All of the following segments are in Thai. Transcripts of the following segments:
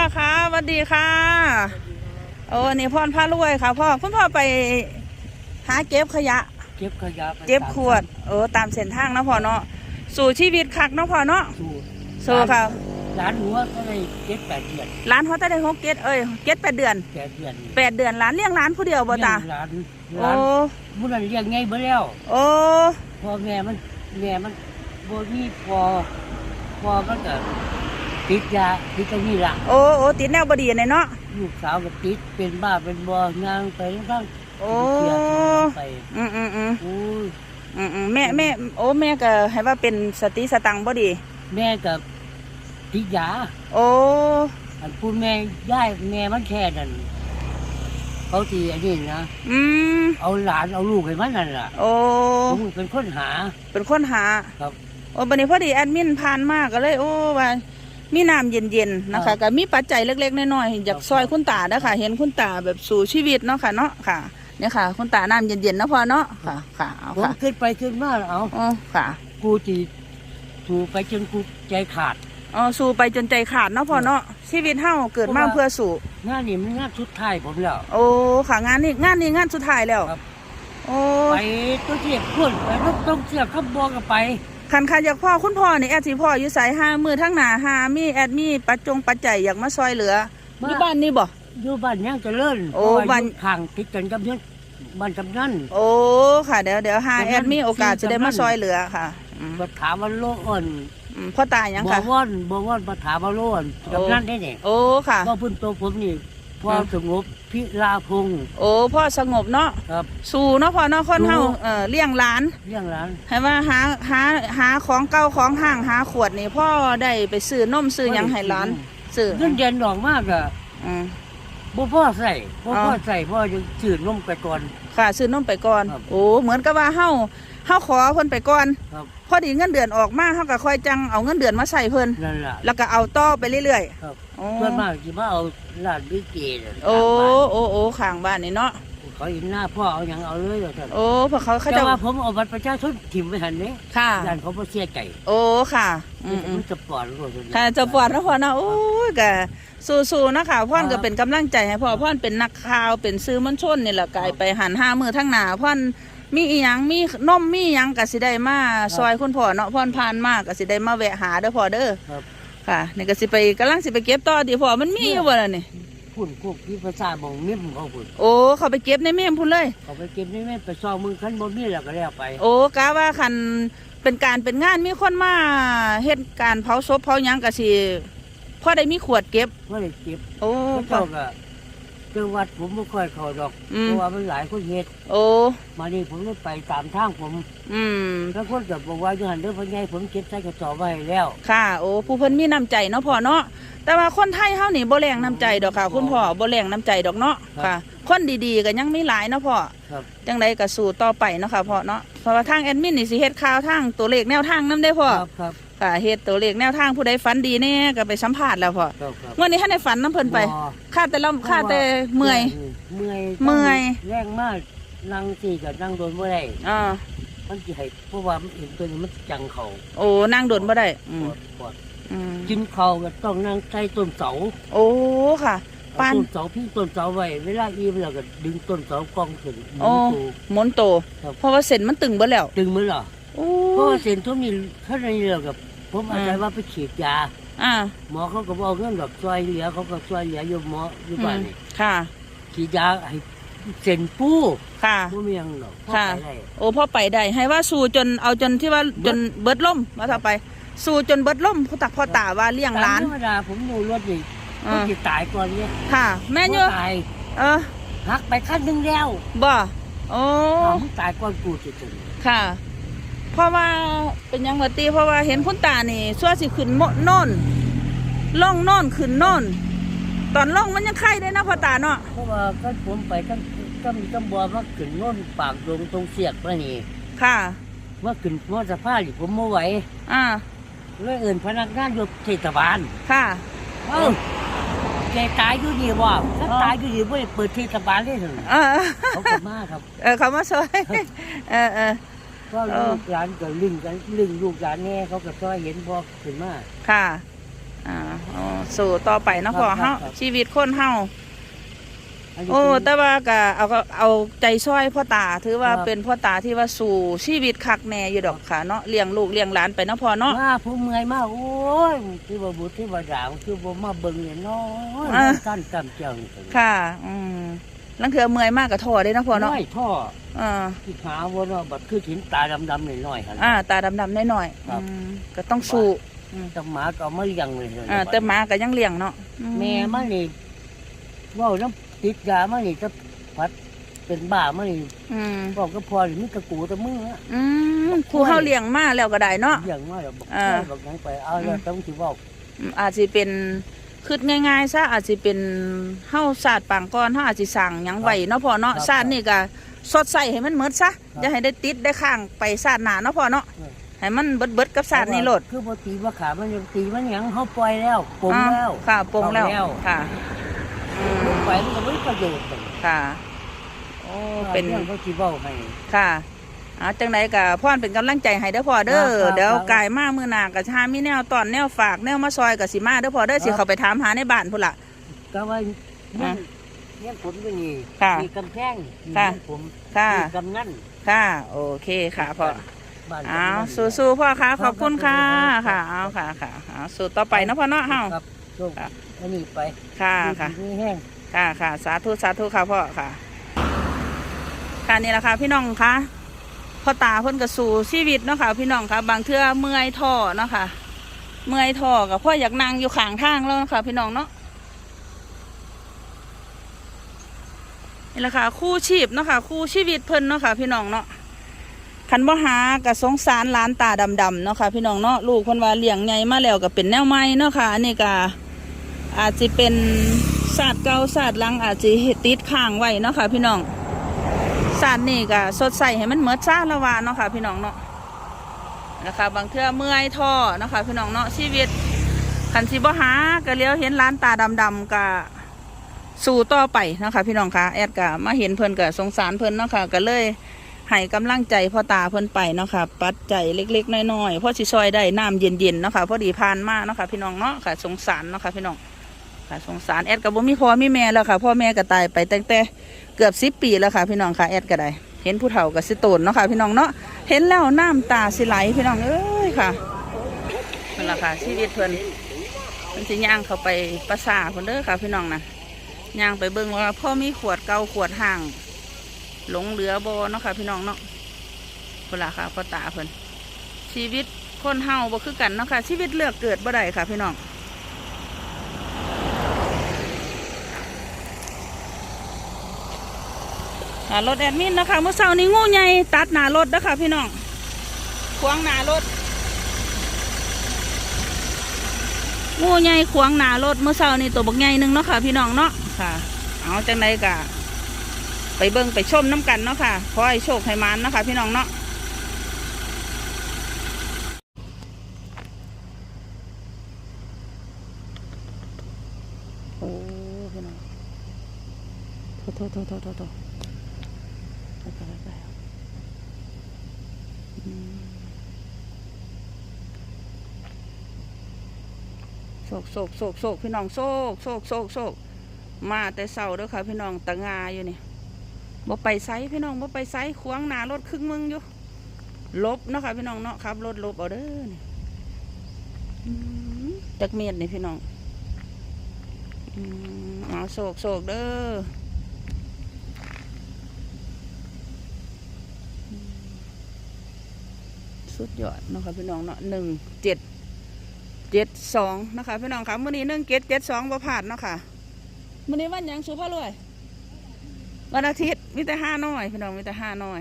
ป้าคะสวัสดีค่ะ โอ้นี่พ่อนพารวยค่ะ พ่อคุณพ่อไปหาเก็บขยะ เก็บขยะไปเก็บขวด เออตามเส้นทางเนาะพ่อเนาะ สู่ชีวิตคักเนาะพ่อเนาะ สู่สู่ค่ะร้านหัวก็เลยเก็บแปดเดือน ร้านเขาจะได้หกเก็ดเอ้ยเก็ดแปดเดือนแปดเดือนแปดเดือนร้านเลี้ยงร้านผู้เดียวบ่ตาเลี้ยงร้านโอ้ร้านมุนันเลี้ยงไงเบ่แล้ว โอ้พ่อแม่มันแม่มันบ่มีพอพอมันก็ ติดยาติดกันนี่ล่ะโอ้โอ้ติดแนวบดีเนี่ยเนาะลูกสาวก็ติดเป็นบ้าเป็นบ่งานไปทั้งโอ้เสียไปอืมอืมอืมโอ้ยอืมอืมแม่แม่โอ้แม่ก็ให้ว่าเป็นสติสตังค์บ่ดี แม่ก็ติดยาโอ้อันพูดแม่ย่ายแม่มันแค่นั้นเขาทีอันนี้นะอืมเอาหลานเอาลูกให้มันนั่นล่ะโอ้ผมเป็นคนหา เป็นคนหาครับโอ้บันนี้พอดีแอดมินผ่านมากก็เลย โอ้ว่า มีน้ำเย็นๆนะคะก็มีปัจจัยเล็กๆน้อยๆอยากซอยคุณตาเด้อค่ะ เห็นคุณตาแบบสู่ชีวิตเนาะค่ะเนาะค่ะเนี่ยค่ะ คุณตาน้ำเย็นๆเนาะพอเนาะค่ะค่ะเอาผมค่ะขึ้นไปขึ้นมาเอาอ๋อค่ะกูจีถูไปจนกูใจขาด อ๋อสู่ไปจนใจขาดเนาะพอเนาะชีวิตเฮาเกิดมาเพราะว่าเพื่อสู่ งานนี้มันงานชุดไทายผมแล้ว โอ้ค่ะงานนี้งานนี้งานสุดท้ายแล้วครับ โอ้ไปตัวเทียบพุ่นไปต้องต้องเสียบขับบอกกันไป คันคันอยากพ่อคุณพ่อนี่แอดสิพ่ออยู่สายห้ามือทั้งหน้าหามีแอดมีปัจจงปัจจัยอยากมาซอยเหลืออยู่บ้านนี่บ่ อยู่บ้านยังเจะเลิ่นโอ้เพระว่บ้านอยู่ข้างติดกันกับเพื่อนบ้านกำนัน โอ้ค่ะเดี๋ยวเดี๋ยวหาแต่แอนั่ดนมีโอกาสคือจะได้มาจำนั้นซอยเหลือค่ะอืมมาถามว่าโลอ่อนอืมพ่อตายยังบอค่ะ ว่อนบอว่อนมาถามว่าโลอ่อนโอ้ กำนันได้เนี่ยโอ้ค่ะ ว่าพื้นตัวผมนี่ พอครับสงบพิลาพงศ์โอ้พ่อสงบเนาะครับ สู่เนาะพ่อเนาะคนสู่เฮาเอ่อเลี้ยงหลานเรื่องร้านให้ว่าหาหาหาของเก่าของห่างหาขวดนี่พ่อได้ไปซื้อนมซื้อหยังให้หลานซื้อเงินเดือนดอกมากอะอืมบ่พ่อใส่บ่อ๋อพ่อใส่พ่อจะจืดนมไปก่อนค่ะซื้อนมไปก่อนครับโอ้เหมือนกับว่าเฮา เฮาขอเพิ่นไปก่อนครับพอดีเงินเดือนออกมาเฮาก็ค่อยจังเอาเงินเดือนมาใส่เพิ่นนั่นล่ะ แล้วก็เอาต่อไปเรื่อยครับ ๆโอ้ส่วนมากสิมาเอาลาดลิเกน่ะโอ้ตามบ้านโอ้โอ้ข้างบ้านนี่เนาะเขาเห็นหน้าพ่อเอาหยังเอาเลยว่าซั่นโอ้เพราะเขาเขาแต่จะว่าผมเอาบัตรประชาชนถิ่มไว้หั่นเด้ค่ะย่านเขาบ่เสียใจโอ้ค่ะ อืมอืม มันจะปลอดรู้ซั่น ค่ะจะปวดนะพ่อนะโอ้ยกะสู้ๆนะคะพ่อนก็เป็นกำลังใจให้พ่อพ่อนเป็นนักข่าวเป็นซื้อมวลชนนี่แหละกลายไปหันห้ามือทั้งหนาพ่อน มีอีหยังมีนมมีอีหยังก็สิได้มาซอยคุณพ่อเนาะพ่อนผ่านมากก็สิได้มาแวะหาเด้อพ่อเด้อครับ ค่ะนี่ก็สิไปกำลังสิไปเก็บต่อดิพ่อมันมีอยู่บ่ล่ะนี่พุ่นพวกที่ภาษาหมองนิ่มเขาพุ่นโอ้เขาไปเก็บในเมมพุ่นเลย เขาไปเก็บนี่แม่ไปซองมือคันบ่มีแล้วก็แล้วไปโอ้กะว่าคันเป็นการเป็นงานมีคนมาเฮ็ดการเผาศพเผาหยังก็สิพ่อได้มีขวดเก็บบ่ได้เก็บโอ้พระเจ้าก็เจังหวัดผมบ่ค่อยเข้าดอกอืม เพราะว่ามันหลายคนเฮ็ดโอ้ มานี่ผมเลยไปตามทางผมอืม แล้วคนก็บอกว่าอยู่หันเด้อพ่อใหญ่ผมเก็บใส่กระสอบไว้ให้แล้วค่ะ โอ้ ผู้เพิ่นมีน้ำใจเนาะพ่อเนาะ แต่ว่าคนไทยเฮานี่บ่แรงน้ำใจดอกค่ะ คุณพ่อบ่แรงน้ำใจดอกเนาะ ค่ะ คนดีๆก็ยังมีหลายเนาะพ่อ ครับจังไดก็สู้ต่อไปเนาะค่ะพ่อเนาะ เพราะว่าทางแอดมินนี่สิเฮ็ดข่าวทางตัวเลขแนวทางนํได้พ่อ ครับครับ ค่ะเฮ็ดตัวเลขแนวทางผู้ใดฝันดีแน่ก็ไปสัมภาษณ์แล้วพ่อครับครับวันนี้ท่านได้ฝันน้ำเพิ่นไปบ่ ค่าแต่ละค่าแต่เมื่อย เมื่อยเมื่อย แรงมากนั่งสี่กับนั่งโดนบ่ได้อ่ามันสิให้เพราะว่ามันเห็นตัวนี้มันจังเขาโอ้นั่งโดนบ่ได้อืปมวดปวดอืมกินข้าวก็ต้องนั่งใต้ต้นเสาโอ้ค่ะเอาปานต้นเสาพี่ต้นเสาไว้เวลาอิ่มแล้วก็ดึงต้นเสากองขึ้นหมุโอ้นตัว หมุนโต ครับ เพราะว่าเส้นมันตึงเบิดแล้วดึงมือเหรอโอ้เพราะว่าเส้นทุกนี้ท่านในเรื่องกับ ผมอาจจะว่าไปฉีดยาอ่าหมอเขาก็บอกเรื่องดอกซอยเหลือเขาก็ซอยเหลืออยู่หมออยู่บ้านนี่ค่ะฉีดยาให้เส้นปูค่ะบ่มีหยังหรอกพอค่ะไปได้โอ้พ่อไปได้ให้ว่าสู้จนเอาจนที่ว่าจนเบิดล่มมาต่อไป สู้จนเบิดล่มพ่อตักพ่อตาว่าเลี้ยงหลานตมธรรมดาผมดูรถนี่เอก็อจะตายก่อนเนี่ยค่ะ แม่เยอะบ่ตายเออหักไปขั้นหนึงแล้วบ่โอ้อ้าวมึงตายก่อนกูจะถึงค่ะเพ ราะว่าเป็นหยังวะตีเพราะว่าเห็นคุณตานี่ชั่วสิขึ้นโมโน่นล่องโน่นขึ้นโน่นตอนล่องมันยังไข่ได้นะพ่อตาเนาะเพราะว่าขั้นผมไปขั้นก็มีตำบัวมาขึ้นโน่นปากดงตรงเสียกมานี่ค่ะว่าขึ้นมอสะพานนี่ผมไม่ไหวอ่าเลยเอื่นพนักงานอยู่เทศบาลค่ะเอ้าแกตายอยู่นี่บ่ถ้าอ๋อตายอยู่นี่ไม่ได้เปิดเทศบาลได้ถึงเออเขาก็มาครับ เออเขามาช่วยเออเออ ก็เออลูกหลานก็ลึงกันลึงลูกหลานแน่เขาก็ช่วยเห็นพอขึ้นมาค่ะ อ่าอ๋อสู่ต่อไปเนาะพ่อครัเฮาบครับชีวิตคนเฮานนี้โอ้คือแต่ว่าก็เอาก็เอาใจช่วยพ่อตาถือว่าครับเป็นพ่อตาที่ว่าสู่ชีวิตคักแน่อยู่ดอกค่ะเนาะเลี้ยงลูกเลี้ยงหลานไปเนาะพ่อเนาะมาผู้เมื่อยมากโอ้ยที่ว่าบุตรที่ว่าดาวคือบ่มาเบิ่งเนี่ยน้อยอ่ากันจำเจังค่ะ อืม ลังเถื่อเมื่อยมากก็ท้อได้เนาะพ่อเนาะน้อยท่ออ่าที่หาว่าเนาะบัดคือหินตาดำๆหน่อยๆหั่นอ่า ตาดำๆหน่อยๆครับอืมก็ต้องสู้อืมแต่หมาก็เอามาเลี้ยงเลยอ่าแต่หมาก็ยังเลี้ยงเนาะอืแม่มันนี่เว้าน้ำติดยามันนี่จะพัดเป็นบ้ามันนี่อืมบอกก็พอนี่มีตะกูตะมืออะ อืมผู้เฮาเลี้ยงมาแล้วก็ได้เนาะ เลี้ยงมาแล้วบอกอ่าบอกหยังไปเอาแล้วต้องสิเว้าอืมอาจสิเป็น คิดง่ายๆซะอาจสิเป็นเฮาศาสตร์ปางก่อนเฮาอาจสิสั่งหยังไว้เนาะพ่อเนาะครับศาสตร์นี่ก็สดใสให้มันหมดซะอย่าให้ได้ติดได้ข้างไปศาสตร์หน้าเนาะพ่อเนาะอืม ให้มันเบิดๆกับศาสตร์นี่โลดคือบ่ตีว่าขามันยังตีมันหยังเฮาปล่อยแล้วปลงแล้ว อ่าค่ะปลงแล้วเอาแล้ว ค่ะอืมลูกไปมันก็บ่มีประโยชน์เลยค่ะโอ้เป็นรื่องเขาสิเว้าให้ค่ะ อาจังไดก็พ่อนเป็นกำลังใจให้เด้อพ่อเด้อครับครับเดี๋ยวครับกายมามื้อหน้าก็ชามีแนวตอนแนวฝากแนวมาซอยก็สิมาเด้อพ่อเด้อสิครับเข้าไปถามหาในบ้านพุ่นล่ะก็ว่าอ่าเนี่ยเนี่ยผมก็นี่ค่ะมีกำแพงมีค่ะผมค่ะมีกำนันค่ะโอเคค่ะพ่อบ้านเอากำนันสู้ๆพ่อค่ะขอบคุณค่ะครัค่ะบเอาค่ะค่ะเอาสู้ต่อไปเนาะพ่อเนาะเฮาครับโชคครับอันนี้ไปค่ะค่ะมีแห้งค่ะค่ะสาธุสาธุค่ะพ่อค่ะค่ะนี่แหละค่ะพี่น้องคะ พ่อตาเพิ่นก็สู่ชีวิตเนาะค่ะพี่น้องค่ะ บางเทื่อเมื่อยท่อเนาะค่ะ เมื่อยท่อกับพ่ออยากนั่งอยู่ข้างทางแล้วเนาะค่ะ พี่น้องเนาะนี่แหละค่ะ คู่ชีพเนาะค่ะ คู่ชีวิตเพิ่นเนาะค่ะ พี่น้องเนาะคันบ่หากะสงสารล้านตาดำๆเนาะค่ะ พี่น้องเนาะลูกเพิ่นว่าเลี้ยงใหญ่มาแล้วก็เป็นแนวใหม่เนาะค่ะอันนี้ก็อาจจะเป็นศาสตร์เก่าศาสตร์ลังอาจจะติดข้างไว้เนาะค่ะ พี่น้อง สารนี่ก็สดใสให้มันเหมือดซ่าละวาเนาะค่ะ พี่น้องเนาะนะคะบางเทื่อเมื่อยท่อนะคะ พี่น้องเนาะชีวิตคันสิบ่หาก็เลี้ยวเห็นร้านตาดำๆก็สู่ต่อไปนะคะพี่น้องคะแอดก็มาเห็นเพิ่นก็สงสารเพิ่นเนาะค่ะก็เลยให้กำลังใจพ่อตาเพิ่นไปเนาะค่ะปัดใจเล็กๆน้อยๆพ่อสิซอยได้น้ำเย็นๆเนาะค่ะพอดีผ่านมาเนาะค่ะพี่น้องเนาะค่ะสงสารเนาะค่ะพี่น้อง ค่ะสงสารแอดก็บ่มีพ่อมีแม่แล้วค่ะ พ่อแม่ก็ตายไปตั้งแต่เกือบสิบปีแล้วค่ะ พี่น้องค่ะแอดก็ได้ เห็นผู้เฒ่ากับสิโตนเนาะค่ะ พี่น้องเนาะเห็นแล้วน้ำตาสิไหลพี่น้องเอ้ยค่ะนั่นแหละค่ะชีวิตเพิ่นเพิ่นสิย่างเข้าไปประสาคนเด้อค่ะ พี่น้องนะย่างไปเบิ่งว่าพ่อมีขวดเก่าขวดห่าง หลงเหลือบ่เนาะค่ะ พี่น้องเนาะคนละค่ะพ่อตาเพิ่นชีวิตคนเฮาบ่คือกันเนาะค่ะ ชีวิตเลือกเกิดบ่ได้ค่ะ พี่น้อง อ่า รถแอดมินนะคะเมื่อเช้านี้งูใหญ่ตัดหน้ารถนะคะพี่น้องขวางหน้ารถงูใหญ่ขวางหน้ารถเมื่อเช้านี้ตัวบักใหญ่หนึ่งเนาะค่ะพี่น้องเนาะค่ะ เอาจังไดกะไปเบิ่งไปชมน้ำกันเนาะค่ะขอให้โชคให้มันนะคะพี่น้องเนาะโอ้พี่น้องโทษโทษโทษโทษโท โศกโศกโศกโศกพี่น้องโศกโศกโศกโศกมาแต่เสาเด้อค่ะ พี่น้องตะงาอยู่นี่บ่ไปไซพี่น้องบ่ไปไซขวางหน้ารถครึ่งมึงอยู่ลบเนาะค่ะพี่น้องเนาะขับรถลบเอาเด้อนี่อืมจักเมียดนี่พี่น้องอืมเอาโศกโศกเด้อสุดยอดเนาะคะพี่น้องเนาะหนึ่งเจ็ด เจ็ดสองนะคะพี่น้องคะมื่อนี้หนึ่งเจ็ดเจ็ดสองประพลาดเนาะค่ะมื่อนี้วันยังสุภาพรวยวันอาทิตย์มีแต่ห้าน้อยพี่น้องมีแต่ห้าน้อย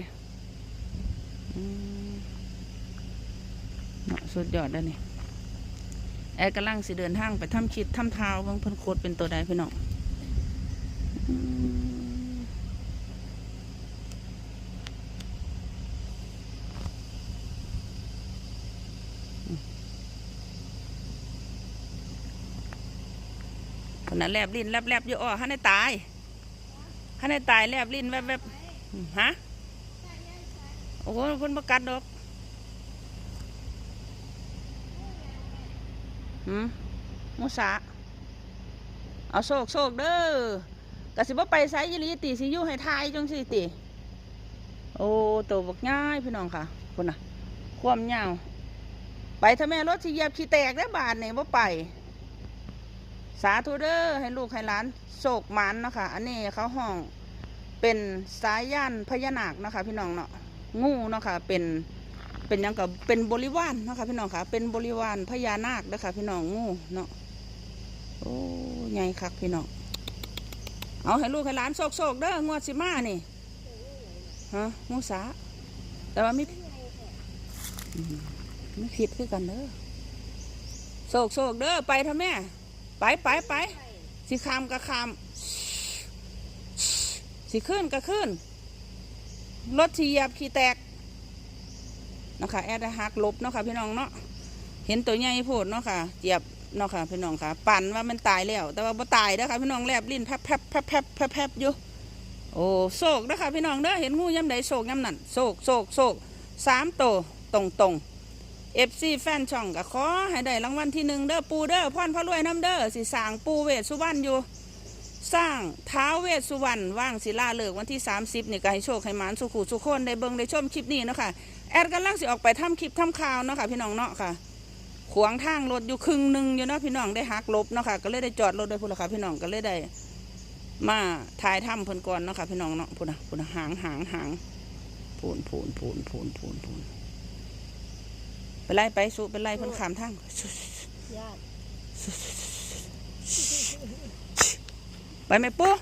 เนาะสุดยอดแล้วนี่แอร์กำลังสิเดินทางไปทำคิดทำเท้าบางพิ่นโคตรเป็นตัวใดพี่น้องอืม นะแลบลิ้นแลบแลบอยู่อ้อฮันได้ตายฮันได้ตายแลบลิ้นแวบแวบฮะโอ้โหคนประกัดดอกหืมมุสาเอาโศกโศกเด้อกะสิบ่ไปไสยีหลีติสิยู่ให้ทายจังสิติโอ้ตัวบักง่ายพี่น้องค่ะคุณน่ะ ความยาวไปถ้าแม่รถสิเหยียบขี้แตกได้บาทเนี่ยบ่ไป สาธุเดอ้อให้ลูกให้หลานโศกมันเนาะคะอันนี้เขาห้องเป็นสายย่านพญานาคเนาะคะพี่น้องเนาะงูเนาะค่ะเป็นเป็นยังกับเป็นบริวารเนะคะพี่น้องค่ะ เป็นบริวารพญานาคเด้อค่ะพี่น้องงูเนาะโอ้ใหญ่คักพี่น้องเอาให้ลูกให้หลานโศกโศกเด้องวดสิมานี่ฮะงูสาแต่ว่าไม่ไม่ผิดคือกันเด้อโศกโศกเด้อไปเถอะแม่ ไปไปไปสิคามก็คามสิขึ้นก็ขึ้น รถทีเหยียบขี่แตกเนาะคะแอดได้หักลบเนาะค่ะพี่น้องเนาะเห็นตัวใหญ่โพดเนาะค่ะเหยียบเนาะค่ะพี่น้องค่ะปั่นว่ามันตายแล้ว แต่ว่าบ่ตายเด้อค่ะพี่น้องแลบลิ้นแพบแพบแพบแพบแพบแพบอยู่โอ้โศกเด้อค่ะพี่น้องเด้อเห็นงูย่ำใดโศกย่ำนั่นโศกโศกโศกสามโตวตรงตรง เอฟซีแฟนช่องก็ขอให้ได้รางวัลที่หนึ่งเด้อปูเด้อพ่อนพระรวยน้ำเด้อสิสร้างปูเวสุวรรณอยู่ สร้างท้าวเวสสุวรรณว่างศิลาเลิกวันที่ 30นี่ก็ให้โชคให้หมานสุขุสุขคนได้เบิ่งได้ชมคลิปนี้เนาะค่ะแอดกำลังสิออกไปทำคลิปทำข่าวเนาะค่ะพี่น้องเนาะค่ะ ขวางทางรถอยู่ครึ่งหนึ่งอยู่เนาะพี่น้องได้หักลบเนาะค่ะก็เลยได้จอดรถด้วยพุ่นละค่ะพี่น้องก็เลยได้ มาถ่ายถ้ำเพิ่นก่อนเนาะค่ะพี่น้องเนาะพุ่นนะพุ่นนะหางหางหางพูนพูนพูนพูนพูนพูน ไปไล่ไปสู้ไปไล่เพิ่นขามทางญาติไปไหมปุ๊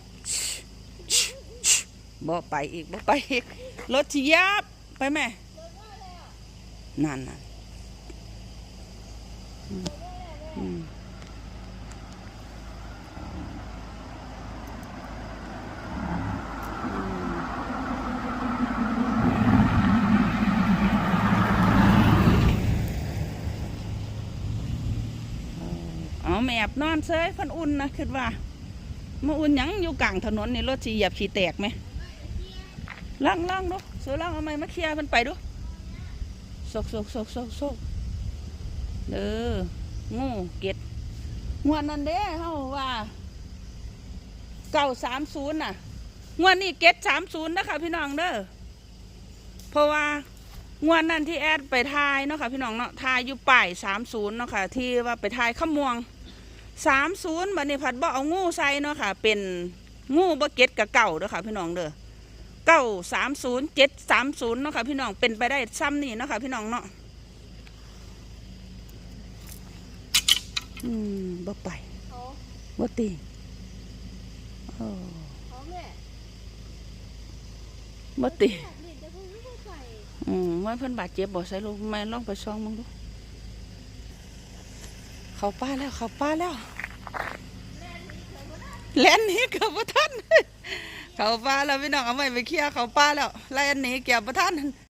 บ่ไปอีกบ่ไปอีกรถที่ยับไปไหมนั่นน่ะอืมอืมเอา แมบนอนเซยพันอุ่นนะคิดว่ามาอุ่นยังอยู่กลางถนนนี่รถสีเหยียบขี่แตกไหมล่างล่างดูสือล่างเอาไม้มาเคลียร์มันไปดูโศกโศกโศกโศกโศกเด้องูเก็ดงวดนั้นเด้เฮาว่าเก้าสามศูนย์น่ะงวดนี้เก็ดสามศูนย์นะคะพี่น้องเด้อเพราะว่างวดนั้นที่แอดไปทายเนาะค่ะพี่น้องเนาะทายอยู่ป่ายสามศูนย์เนาะค่ะที่ว่าไปทายขมวง สามศูนย์บัดนี้ผัดบ่เอางูใส่เนาะค่ะ เป็นงูบ่เก็ดกับเก่าเด้อค่ะ พี่น้องเด้อเก้าสามศูนย์เจ็ดสามศูนย์เนาะค่ะ พี่น้องเป็นไปได้ซ้ำนี่เนาะค่ะพี่น้องเนาะอืมบ่ไปเขาบ่ตีโอ้เขาแม่บ่ตีอยากเรียนแต่เพิ่งไม่เข้าใจอืมว่าเพิ่นบาดเจ็บบ่ใส่ลูกแม่ลองไปซองมึงดู เขาป้าแล้วเขาป้าแล้วแล่นนี้เกือบบ่ทันเขาป้าแล้วพี่น้องเอาไว้ไปเคลียร์เขาป้าแล้วไล่อันนี้เกือบบ่ทัน